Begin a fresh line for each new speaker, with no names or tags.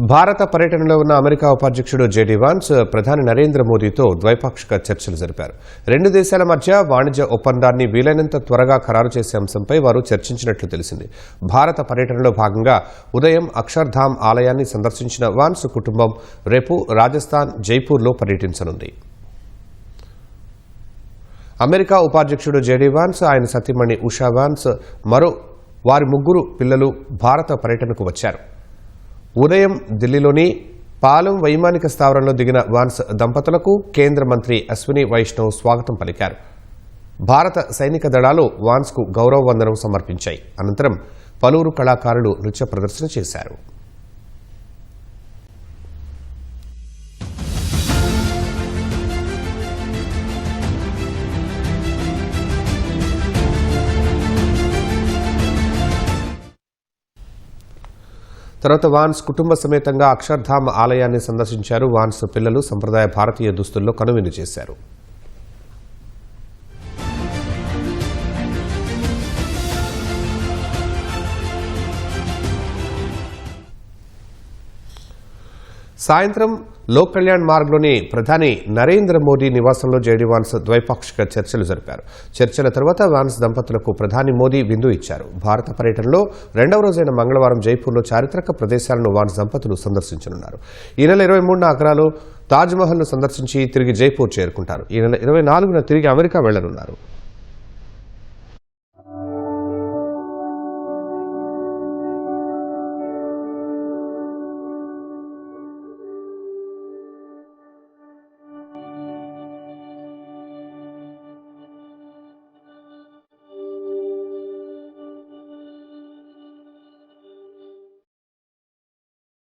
భారత పర్యటనలో ఉన్న అమెరికా ఉపాధ్యక్షుడు జేడీ వాన్స్ ప్రధాని నరేంద్ర మోదీతో ద్వైపాక్షిక చర్చలు జరిపారు. రెండు దేశాల మధ్య వాణిజ్య ఒప్పందాన్ని వీలైనంత త్వరగా ఖరారు చేసే అంశంపై వారు చర్చించినట్లు తెలిసింది. భారత పర్యటనలో భాగంగా ఉదయం అక్షర్ధామ్ ఆలయాన్ని సందర్శించిన వాన్స్ కుటుంబం రేపు రాజస్థాన్ జైపూర్లో పర్యటించనుంది. అమెరికా ఉపాధ్యక్షుడు జేడీ వాన్స్ ఆయన సతీమణి ఉషా వాన్స్ మరో వారి ముగ్గురు పిల్లలు భారత పర్యటనకు వచ్చారు. ఉదయం ఢిల్లీలోని పాలెం వైమానిక స్థావరంలో దిగిన వాన్స్ దంపతులకు కేంద్ర మంత్రి అశ్విని వైష్ణవ్ స్వాగతం పలికారు. భారత సైనిక దళాలు వాన్స్కు గౌరవ వందనం సమర్పించాయి. అనంతరం పలువురు కళాకారులు నృత్య ప్రదర్శన చేశారు. తర్వాత వాన్స్ కుటుంబ సమేతంగా అక్షర్ధామ్ ఆలయాన్ని సందర్శించారు. వాన్స్ పిల్లలు సంప్రదాయ భారతీయ దుస్తుల్లో కనువిందు చేశారు. సాయంత్రం లోక్ కళ్యాణ్ మార్గ్లోని ప్రధాని నరేంద్ర మోదీ నివాసంలో జేడీ వాన్స్ ద్వైపాక్షిక చర్చలు జరిపారు. చర్చల తర్వాత వాన్స్ దంపతులకు ప్రధాని మోదీ విందు ఇచ్చారు. భారత పర్యటనలో రెండవ రోజైన మంగళవారం జైపూర్లో చారిత్రక ప్రదేశాలను వాన్స్ దంపతులు సందర్శించనున్నారు. ఈ నెల ఇరవై మూడున అగ్రాలో తాజ్మహల్ను సందర్శించి తిరిగి జైపూర్ చేరుకుంటారు. ఈ నెల ఇరవై నాలుగున తిరిగి అమెరికా వెళ్ళనున్నారు.